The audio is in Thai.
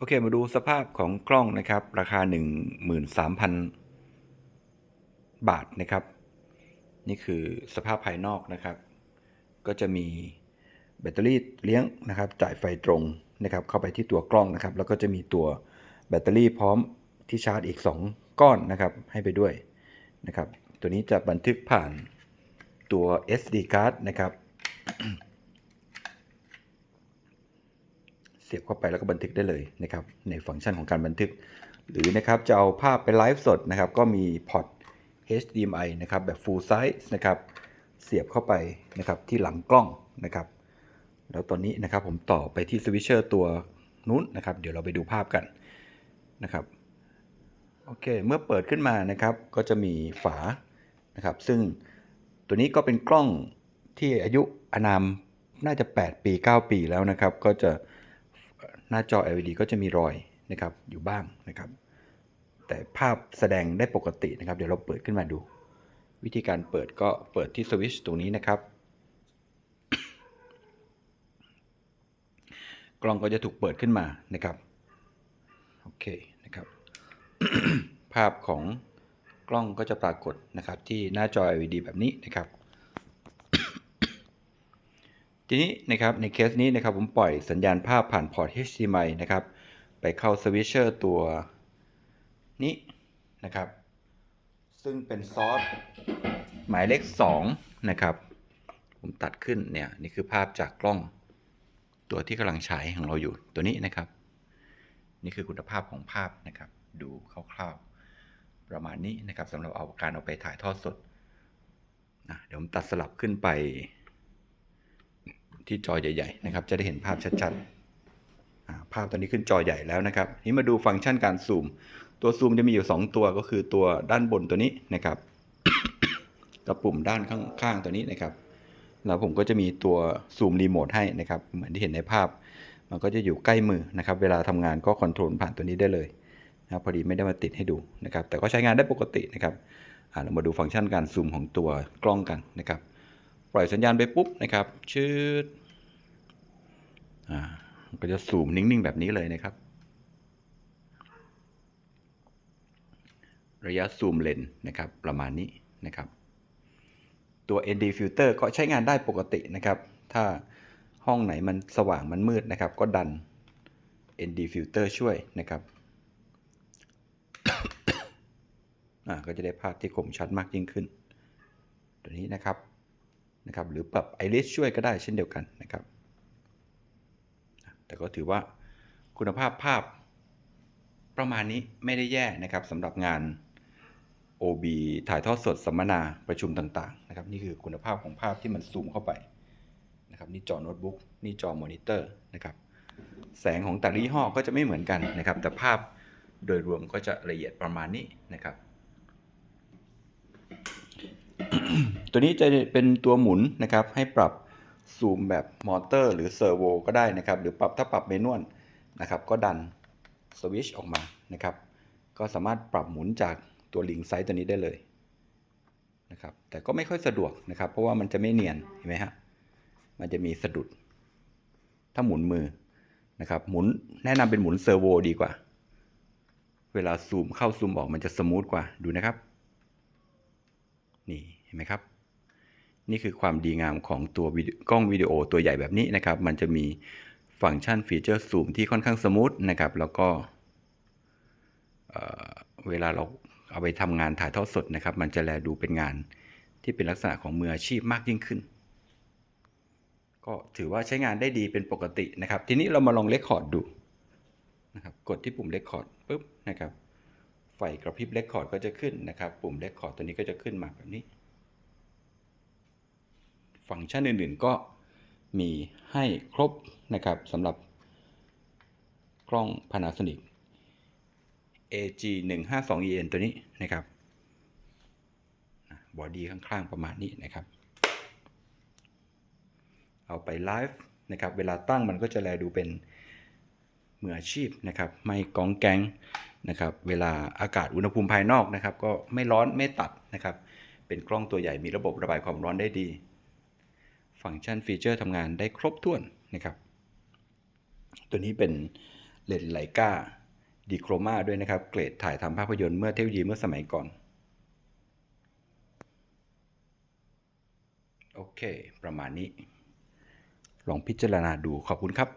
โอเคมาดูสภาพของกล้องนะครับ ราคา 13,000 บาทนะครับ นี่คือสภาพภายนอกนะครับ ก็จะมีแบตเตอรี่เลี้ยงนะครับ จ่ายไฟตรงนะครับ เข้าไปที่ตัวกล้องนะครับ แล้วก็จะมีตัวแบตเตอรี่พร้อมที่ชาร์จอีก 2 ก้อนนะครับ ให้ไปด้วยนะครับ ตัวนี้จะบันทึกผ่านตัว SD card นะครับ เสียบเข้าไปแล้วก็บันทึกได้เลยนะครับในฟังก์ชันของการบันทึก หรือนะครับจะเอาภาพไปไลฟ์สดนะครับก็มีพอร์ต HDMI นะครับแบบ full size นะครับเสียบเข้าไปนะครับที่หลังกล้องนะครับ แล้วตอนนี้นะครับผมต่อไปที่สวิตเชอร์ตัวนู้นนะครับ เดี๋ยวเราไปดูภาพกันนะครับโอเคเมื่อเปิดขึ้นมานะครับก็จะมีฝานะครับ ซึ่งตัวนี้ก็เป็นกล้องที่อายุอนามน่าจะ 8 ปี 9 ปีแล้วนะครับ ก็จะ หน้าจอ LED ก็จะมีรอยนะครับอยู่บ้างนะครับ แต่ภาพแสดงได้ปกตินะครับ เดี๋ยวเราเปิดขึ้นมาดู วิธีการเปิดก็เปิดที่สวิตช์ตรงนี้นะครับ กล้องก็จะถูกเปิดขึ้นมานะครับโอเคนะครับ ภาพของกล้องก็จะปรากฏนะครับที่หน้าจอ LED แบบนี้นะครับ ทีนี้นะครับในเคสนี้นะครับผมปล่อยสัญญาณภาพผ่านพอร์ต HDMI นะครับ ไปเข้าสวิตเชอร์ตัวนี้นะครับ ซึ่งเป็นซอสหมายเลข 2 นะครับ ผมตัดขึ้นเนี่ยนี่คือภาพจากกล้องตัวที่กำลังฉายของเราอยู่ตัวนี้นะครับ นี่คือคุณภาพของภาพนะครับ ดูคร่าวๆ ประมาณนี้นะครับสำหรับเอาการเอาไปถ่ายทอดสดนะเดี๋ยวผมตัดสลับขึ้นไป ที่จอใหญ่ๆนะครับ จะได้เห็นภาพชัดๆ ภาพตอนนี้ขึ้นจอใหญ่แล้วนะครับ นี่มาดูฟังก์ชันการซูม ตัวซูมจะมีอยู่ 2 ตัวก็คือตัวด้านบนตัวนี้นะครับกับปุ่มด้านข้างๆตัวนี้นะครับ แล้วผมก็จะมีตัวซูมรีโมทให้นะครับ เหมือนที่เห็นในภาพ มันก็จะอยู่ใกล้มือนะครับ เวลาทำงานก็คอนโทรลผ่านตัวนี้ได้เลยนะพอดีไม่ได้มาติดให้ดูนะครับ แต่ก็ใช้งานได้ปกตินะครับเรามาดูฟังก์ชันการซูมของตัวกล้องกันนะครับ ปล่อยสัญญาณไปปุ๊บนะครับชืดอ่ามัน ก็จะซูมนิ่งๆแบบนี้เลยนะครับ ระยะซูมเลนนะครับประมาณนี้นะครับ ตัว ND filter ก็ใช้งานได้ปกตินะครับ ถ้าห้องไหนมันสว่างมันมืดนะครับ ก็ดัน ND filter ช่วยนะครับก็จะได้ภาพที่คมชัดมากยิ่งขึ้น ตัวนี้นะครับนะครับ หรือปรับ iris ช่วยก็ได้เช่นเดียวกันนะครับ แต่ก็ถือว่าคุณภาพภาพประมาณนี้ไม่ได้แย่นะครับสำหรับงาน OB ถ่ายทอดสดสัมมนาประชุมต่างๆนะครับนี่คือคุณภาพของภาพที่มันซูมเข้าไปนะครับนี่จอโน้ตบุ๊กนี่จอมอนิเตอร์นะครับแสงของแต่ละยี่ห้อก็จะไม่เหมือนกันนะครับ แต่ภาพโดยรวมก็จะละเอียดประมาณนี้นะครับ ตัวนี้จะเป็นตัวหมุนนะครับให้ปรับ ซูมแบบมอเตอร์หรือเซอร์โวก็ได้นะครับ หรือปรับถ้าปรับเมนวลนะครับ ก็ดันสวิชออกมานะครับ ก็สามารถปรับหมุนจากตัวลิงไซส์ตัวนี้ได้เลยนะครับ แต่ก็ไม่ค่อยสะดวกนะครับ เพราะว่ามันจะไม่เนียนเห็นไหมฮะ มันจะมีสะดุด ถ้าหมุนมือนะครับ หมุนแนะนำเป็นหมุนเซอร์โวดีกว่า เวลาซูมเข้าซูมออกมันจะสมูทกว่า ดูนะครับ นี่เห็นไหมครับ นี่คือความดีงามของตัวกล้องวิดีโอตัวใหญ่แบบนี้นะครับ มันจะมีฟังก์ชันฟีเจอร์ซูมที่ค่อนข้างสมูทนะครับ แล้วก็เอ่อเวลาเราเอาไปทำงานถ่ายทอดสดนะครับ มันจะแลดูเป็นงานที่เป็นลักษณะของมืออาชีพมากยิ่งขึ้น ก็ถือว่าใช้งานได้ดีเป็นปกตินะครับ ทีนี้เรามาลองเลคคอร์ดดูนะครับ กดที่ปุ่มเลคคอร์ดปุ๊บนะครับ ไฟกระพริบเลคคอร์ดก็จะขึ้นนะครับ ปุ่มเลคคอร์ดตัวนี้ก็จะขึ้นมาแบบนี้ ฟังก์ชันอื่นๆ ก็มีให้ครบนะครับสำหรับกล้อง Panasonic AG 1 5 2 EN ตัวนี้นะครับบอดี้ข้างๆประมาณนี้นะครับ เอาไปไลฟ์นะครับ เวลาตั้งมันก็จะแลดูเป็นมืออาชีพนะครับ ไม่กองแกงนะครับ เวลาอากาศอุณหภูมิภายนอกนะครับ ก็ไม่ร้อนไม่ตัดนะครับ เป็นกล้องตัวใหญ่มีระบบระบายความร้อนได้ดี ฟังก์ชันฟีเจอร์ทำงานได้ครบถ้วนนะครับ ตัวนี้เป็นเลนส์ไลกาดีโครมาด้วยนะครับ เกรดถ่ายทำภาพยนตร์เมื่อเทคโนโลยีเมื่อสมัยก่อน โอเค ประมาณนี้ ลองพิจารณาดูขอบคุณครับ